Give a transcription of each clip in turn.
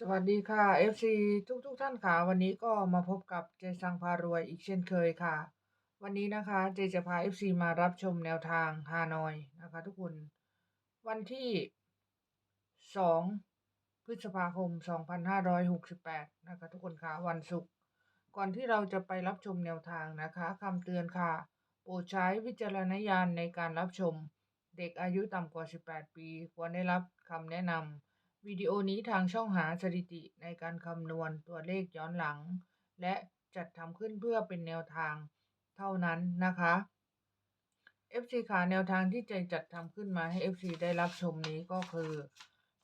สวัสดีค่ะ FC ทุกทุกท่านค่ะ วันนี้ก็มาพบกับเจสังพารวยอีกเช่นเคยค่ะ วันนี้นะคะเจจะพา FC มารับชมแนวทางฮานอยนะคะทุกคน วันที่ 2 พฤษภาคม 2568 นะคะทุกคนค่ะ วันศุกร์ก่อนที่เราจะไปรับชมแนวทางนะคะคำเตือนค่ะ โปรดใช้วิจารณญาณในการรับชม เด็กอายุต่ำกว่า 18 ปี ควรได้รับคำแนะนำ วิดีโอนี้ทางช่องหาสถิติในการคำนวณตัวเลขย้อนหลัง และจัดทำขึ้นเพื่อเป็นแนวทางเท่านั้นนะคะ FC ขาแนวทางที่จะจัดทำขึ้นมาให้ FC ได้รับชมนี้ก็คือ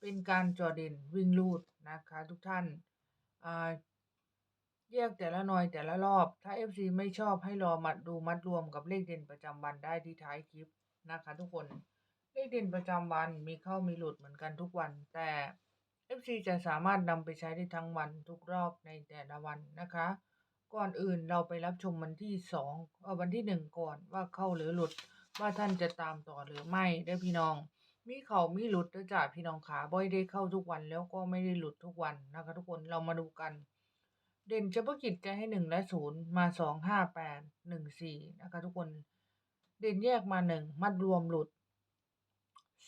เป็นการจอเด่นวิ่งลูดนะคะทุกท่านอ่าแยกแต่ละหน่อยแต่ละรอบ ถ้า FC ไม่ชอบให้รอมาดูมัดรวมกับเลขเด่นประจำวันได้ที่ท้ายคลิปนะคะทุกคน เลขเด่นประจำวันมีเข้ามีหลุดเหมือนกันทุกวัน แต่ FC จะสามารถนำไปใช้ได้ทั้งวันทุกรอบในแต่ละวันนะคะ ก่อนอื่นเราไปรับชมวันที่สองวันที่หนึ่งก่อนว่าเข้าหรือหลุด ว่าท่านจะตามต่อหรือไม่ได้พี่น้อง มีเขามีหลุดเด้อจ้าพี่น้องขาบ่อยได้เข้าทุกวันแล้วก็ไม่ได้หลุดทุกวันนะคะ ทุกคนเรามาดูกัน เด่นเฉพาะกิจจะให้หนึ่งและศูนย์มาสองห้าแปดหนึ่งสี่นะคะ ทุกคน เด่นแยกมาหนึ่งมัดรวมหลุด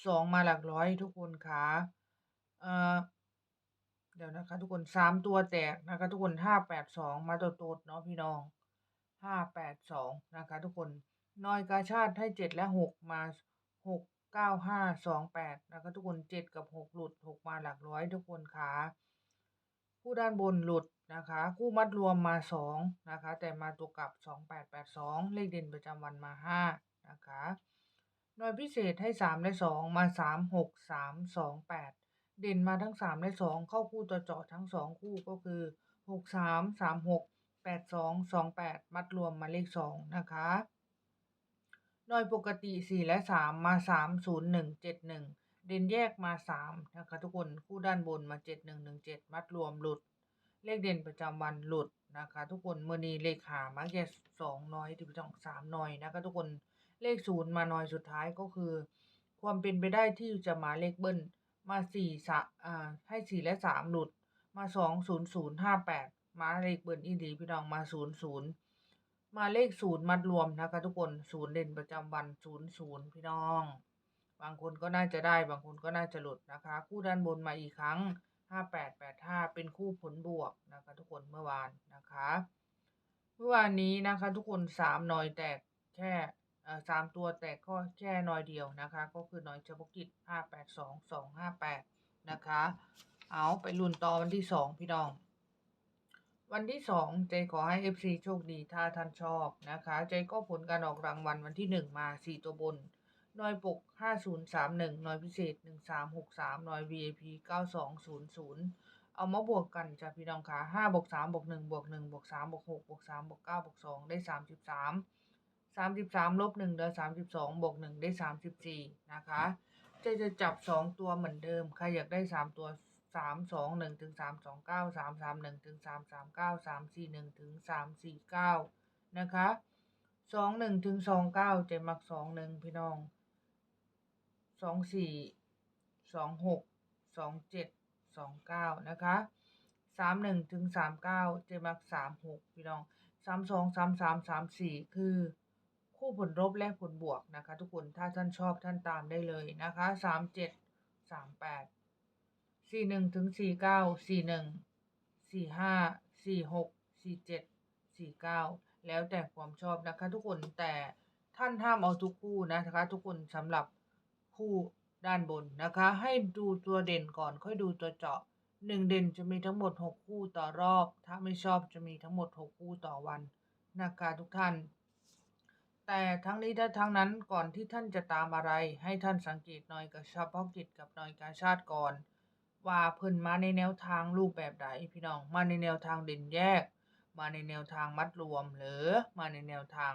สองมาหลักร้อยทุกคนขาเอ่อเดี๋ยวนะคะ ทุกคนสามตัวแตกนะคะ ทุกคนห้าแปดสองมาตัวโตดเนาะพี่น้องห้าแปดสองนะคะ ทุกคนน้อยกาชาติให้เจ็ดและหกมาหกเก้าห้าสองแปดนะคะ ทุกคนเจ็ดกับหกหลุดหกมาหลักร้อยทุกคนขาคู่ด้านบนหลุดนะคะ คู่มัดรวมมาสองนะคะ แต่มาตัวกลับสองแปดแปดสองเลขเด่นประจำวันมาห้านะคะ หน่วยพิเศษให้สามและสองมาสามหกสามสองแปดเด่นมาทั้งสามและสองเข้าคู่ตัวเจาะทั้งสองคู่ก็คือหกสามสามหกแปดสองสองแปดมัดรวมมาเลขสองนะคะหน่วยปกติสี่และสามมาสามศูนย์หนึ่งเจ็ดหนึ่งเด่นแยกมาสามนะคะทุกคนคู่ด้านบนมาเจ็ดหนึ่งหนึ่งเจ็ดมัดรวมหลุด เลขเด่นประจำวันหลุดนะคะ ทุกคนเมื่อนี้เลขหามักจะสองน้อยถึงสองสามน้อยนะคะทุกคน เลขศูนย์มาหน้อยสุดท้ายก็คือ ความเป็นไปได้ที่จะมาเลขเบิ้ลมาสี่สะอ่าให้สี่และสามหลุดมาสองศูนย์ศูนย์ห้าแปดมาเลขเบิ้ลอีดีพี่น้องมาศูนย์ศูนย์มาเลขศูนย์มัดรวมนะคะทุกคนศูนย์เด่นประจำวันศูนย์ศูนย์พี่น้อง บางคนก็น่าจะได้บางคนก็น่าจะหลุดนะคะ คู่ด้านบนมาอีกครั้งห้าแปดแปดห้าเป็นคู่ผลบวกนะคะ ทุกคนเมื่อวานนะคะ เมื่อวานนี้นะคะ ทุกคนสามหน่อยแตกแค่ สามตัวแตกก็แค่หน่อยเดียวนะคะ ก็คือหน่อยเฉพาะกิจห้าแปดสองสองห้าแปดนะคะ เอาไปลุ้นต่อวันที่สองพี่น้อง วันที่สองเจขอให้ FC โชคดีถ้าท่านชอบนะคะ เจก็ผลการออกรางวัลวันที่หนึ่งมาสี่ตัวบนหน่วยปก 5031หน่วยพิเศษ 1363หน่วย VIP 9200 เอามาบวกกันจ้ะพี่น้องค่ะ5บวก3บวก1บวก1บวก3บวก6บวก3บวก9บวก2ได้ 33 33ลบ1ได้32บวก1ได้34นะคะจะจะจับ2ตัวเหมือนเดิมใครอยากได้3ตัว3 2 1ถึง3 2 9 3 3 1ถึง3 3 9 3 4 1ถึง3 4 9นะคะ2 1ถึง2 9เจะมัก2 1พี่น้องสองสี่สองหกสองเจ็ดสองเก้านะคะสามหนึ่งถึงสามเก้าเจมักสามหกพี่น้องสามสองสามสามสามสี่คือ คู่ผลลบและผลบวกนะคะ ทุกคนถ้าท่านชอบท่านตามได้เลยนะคะสามเจ็ดสามแปดสี่หนึ่งถึงสี่เก้าสี่หนึ่งสี่ห้าสี่หกสี่เจ็ดสี่เก้าแล้วแต่ความชอบนะคะ ทุกคนแต่ท่านห้ามเอาทุกคู่นะคะ ทุกคนสำหรับคู่ด้านบนนะคะ ให้ดูตัวเด่นก่อนค่อยดูตัวเจาะหนึ่งเด่นจะมีทั้งหมดหกคู่ต่อรอบ ถ้าไม่ชอบจะมีทั้งหมดหกคู่ต่อวันนะคะทุกท่าน แต่ทั้งนี้และทั้งนั้นก่อนที่ท่านจะตามอะไร ให้ท่านสังเกตหน่อยกับเฉพาะกิจกับหน่อยการชาติก่อน ว่าเพิ่นมาในแนวทางรูปแบบใดพี่น้องมาในแนวทางเด่นแยก มาในแนวทางมัดรวม หรือมาในแนวทาง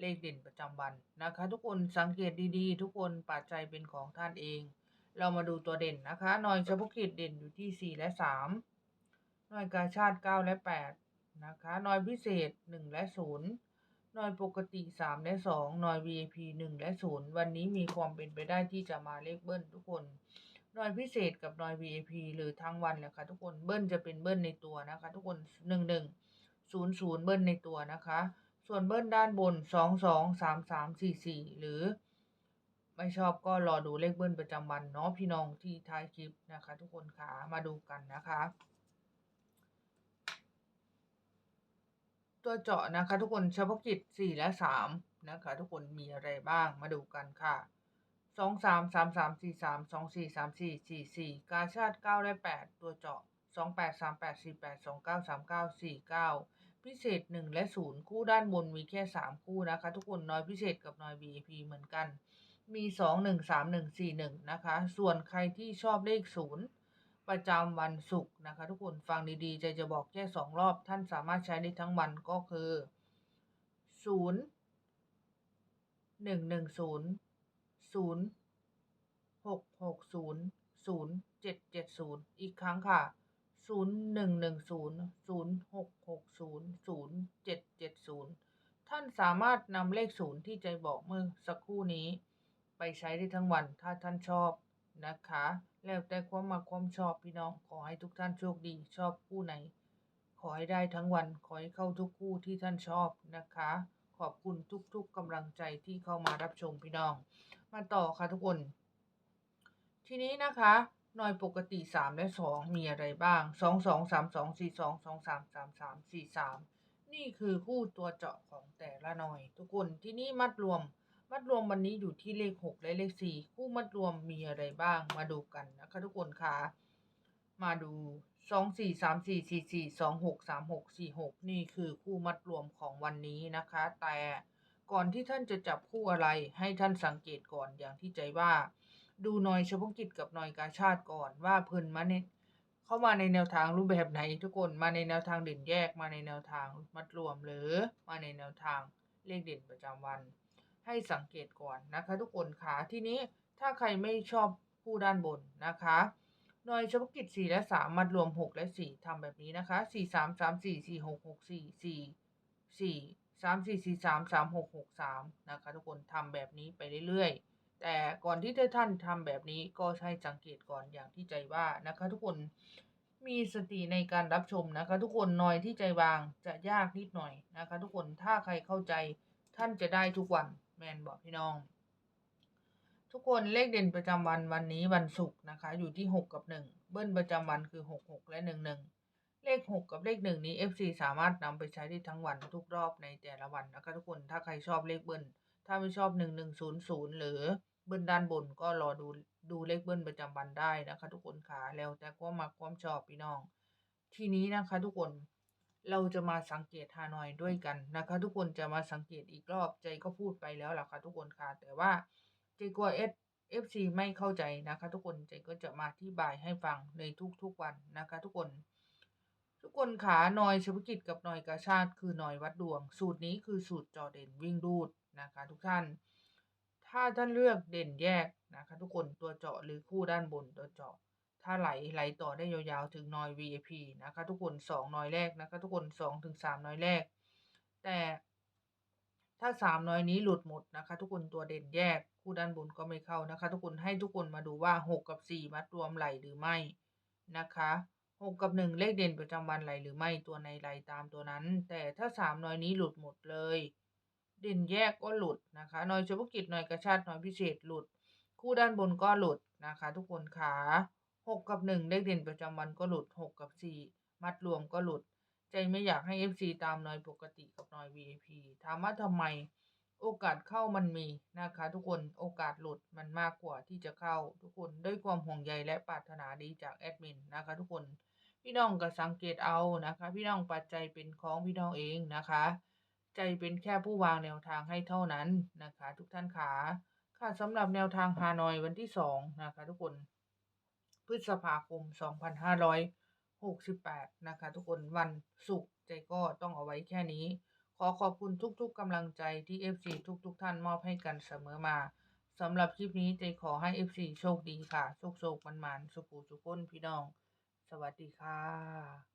เลขเด่นประจำวันนะคะ ทุกคนสังเกตดีๆ ทุกคนปัจจัยเป็นของท่านเอง เรามาดูตัวเด่นนะคะหน่อยเฉพาะกิจเด่นอยู่ที่ 4 และ 3หน่วยการชาติ 9 และ 8 นะคะหน่วยพิเศษ 1 และ 0 หน่วยปกติ3และ2หน่วย VIP 1และ0วันนี้มีความเป็นไปได้ที่จะมาเลขเบิ้ลทุกคนหน่อยพิเศษกับหน่อย VIP หรือทั้งวันแหละค่ะทุกคนเบิ้ลจะเป็นเบิ้ลในตัวนะคะ ทุกคนหนึ่งหนึ่งศูนย์ศูนย์เบิ้ลในตัวนะคะ ส่วนเบิ้ลด้านบนสองสองสามสามสี่สี่หรือ ไม่ชอบก็รอดูเลขเบิ้ลประจำวันเนาะพี่น้องที่ท้ายคลิปนะคะ ทุกคนขามาดูกันนะคะ ตัวเจาะนะคะ ทุกคนเฉพาะกิจสี่และสามนะคะ ทุกคนมีอะไรบ้างมาดูกันค่ะสองสามสามสามสี่สามสองสี่สามสี่สี่สี่กาชาติเก้าและแปดตัวเจาะสองแปดสามแปดสี่แปดสองเก้าสามเก้าสี่เก้าพิเศษหนึ่งและศูนย์คู่ด้านบนมีแค่สามคู่นะคะ ทุกคนน้อยพิเศษกับน้อย VIP เหมือนกัน มีสองหนึ่งสามหนึ่งสี่หนึ่งนะคะ ส่วนใครที่ชอบเลขศูนย์ ประจำวันศุกร์นะคะ ทุกคนฟังดีๆ ใจจะบอกแค่สองรอบ ท่านสามารถใช้ได้ทั้งวันก็คือศูนย์หนึ่งหนึ่งศูนย์ศูนย์หกหกศูนย์ศูนย์เจ็ดเจ็ดศูนย์อีกครั้งค่ะศูนย์หนึ่งหนึ่งศูนย์ศูนย์หกหกศูนย์ศูนย์เจ็ดเจ็ดศูนย์ท่านสามารถนำเลขศูนย์ที่ใจบอกเมื่อสักครู่นี้ ไปใช้ได้ทั้งวันถ้าท่านชอบนะคะ แล้วแต่ความมาความชอบพี่น้อง ขอให้ทุกท่านโชคดี ชอบคู่ไหน ขอให้ได้ทั้งวัน ขอให้เข้าทุกคู่ที่ท่านชอบนะคะ ขอบคุณทุกๆกำลังใจที่เข้ามารับชมพี่น้อง มาต่อค่ะทุกคน ทีนี้นะคะหน่วยปกติ 3 และ 2 มีอะไรบ้าง 2 2 3 2 4 2 2 3 3 3 4 3 นี่คือคู่ตัวเจาะของแต่ละหน่วยทุกคนที่นี่มัดรวม มัดรวมวันนี้อยู่ที่เลข 6 และเลข 4 คู่มัดรวมมีอะไรบ้าง มาดูกันนะคะทุกคนค่ะมาดู 2 4 3 4 4 4 2 6 3 6 4 6 นี่คือคู่มัดรวมของวันนี้นะคะ แต่ก่อนที่ท่านจะจับคู่อะไรให้ท่านสังเกตก่อนอย่างที่ใจว่า ดูหน่อยเฉพาะกิจกับหน่อยกาชาติก่อนว่าเพิ่นมาเนี่ยเข้ามาในแนวทางรูปแบบไหนทุกคนมาในแนวทางเด่นแยกมาในแนวทางมัดรวมหรือมาในแนวทางเลขเด่นประจำวัน ให้สังเกตก่อนนะคะ ทุกคนค่ะทีนี้ถ้าใครไม่ชอบคู่ด้านบนนะคะหน่วยเฉพาะกิจ4และ3มัดรวม6และ4ทำแบบนี้นะคะ4 3 3 4 4 6 6 4 4 4 3 4 4 3 3 6 6 3นะคะ ทุกคนทำแบบนี้ไปเรื่อยๆ แต่ก่อนที่ท่านทำแบบนี้ก็ให้สังเกตก่อนอย่างที่ใจว่านะคะ ทุกคนมีสติในการรับชมนะคะ ทุกคนหน่อยที่ใจวางจะยากนิดหน่อยนะคะ ทุกคนถ้าใครเข้าใจท่านจะได้ทุกวัน แมนบอกพี่น้อง ทุกคนเลขเด่นประจำวันวันนี้วันศุกร์นะคะ อยู่ที่6กับ1เบิ้ลประจำวันคือ6 6และ1 1เลข 6 กับเลข 1 นี้ FC สามารถนำไปใช้ได้ทั้งวันทุกรอบในแต่ละวันนะคะทุกคนถ้าใครชอบเลขเบิ้ลถ้าไม่ชอบ 1 1 0 0 หรือเบิ้ลด้านบนก็รอดูดูเลขเบิ้ลประจำวันได้นะคะ ทุกคนค่ะแล้วแต่ความมักความชอบพี่น้อง ทีนี้นะคะทุกคน เราจะมาสังเกตฮานอยด้วยกันนะคะ ทุกคนจะมาสังเกตอีกรอบใจก็พูดไปแล้วล่ะค่ะทุกคนค่ะ แต่ว่าใจกลัวเอส FC ไม่เข้าใจนะคะ ทุกคนใจก็จะมาอธิบายให้ฟังในทุกๆวันนะคะ ทุกคน ทุกคนขาหนอยเฉพาะกิจกับหนอยกาชาติคือหนอยวัดดวง สูตรนี้คือสูตรจอเด่นวิ่งรูดนะคะ ทุกท่าน ถ้าท่านเลือกเด่นแยกนะคะ ทุกคนตัวเจาะหรือคู่ด้านบนตัวเจาะ ถ้าไหลไหลต่อได้ยาวๆถึงนอย VIP นะคะทุกคนสองนอยแรกนะคะทุกคนสองถึงสามนอยแรก แต่ถ้าสามนอยนี้หลุดหมดนะคะ ทุกคนตัวเด่นแยกคู่ด้านบนก็ไม่เข้านะคะ ทุกคนให้ทุกคนมาดูว่าหกกับสี่มัดรวมไหลหรือไม่นะคะหกกับหนึ่งเลขเด่นประจำวันไหลหรือไม่ตัวในไหลตามตัวนั้น แต่ถ้าสามนอยนี้หลุดหมดเลย เด่นแยกก็หลุดนะคะนอยเฉพาะกิจนอยกระชาตินอยพิเศษหลุด คู่ด้านบนก็หลุดนะคะ ทุกคนขา หกกับหนึ่งเลขเด่นประจำวันก็หลุดหกกับสี่มัดรวมก็หลุด ใจไม่อยากให้ FC ตามนอยปกติกับนอย VIP ถามว่าทำไมโอกาสเข้ามันมีนะคะ ทุกคนโอกาสหลุดมันมากกว่าที่จะเข้า ทุกคนด้วยความห่วงใยและปรารถนาดีจากแอดมินนะคะ ทุกคนพี่น้องก็สังเกตเอานะคะ พี่น้องปัจจัยเป็นของพี่น้องเองนะคะ ใจเป็นแค่ผู้วางแนวทางให้เท่านั้นนะคะ ทุกท่านขาค่ะสำหรับแนวทางฮานอยวันที่สองนะคะ ทุกคน พฤษภาคม 2568 นะคะ ทุกคนวันศุกร์ใจก็ต้องเอาไว้แค่นี้ ขอขอบคุณทุกๆกำลังใจที่ FC ทุกๆ ท่านมอบให้กันเสมอมาสำหรับคลิปนี้ใจขอให้ FC โชคดีค่ะ โชคโชคมันมันสุขุสุขคนพี่น้อง สวัสดีค่ะ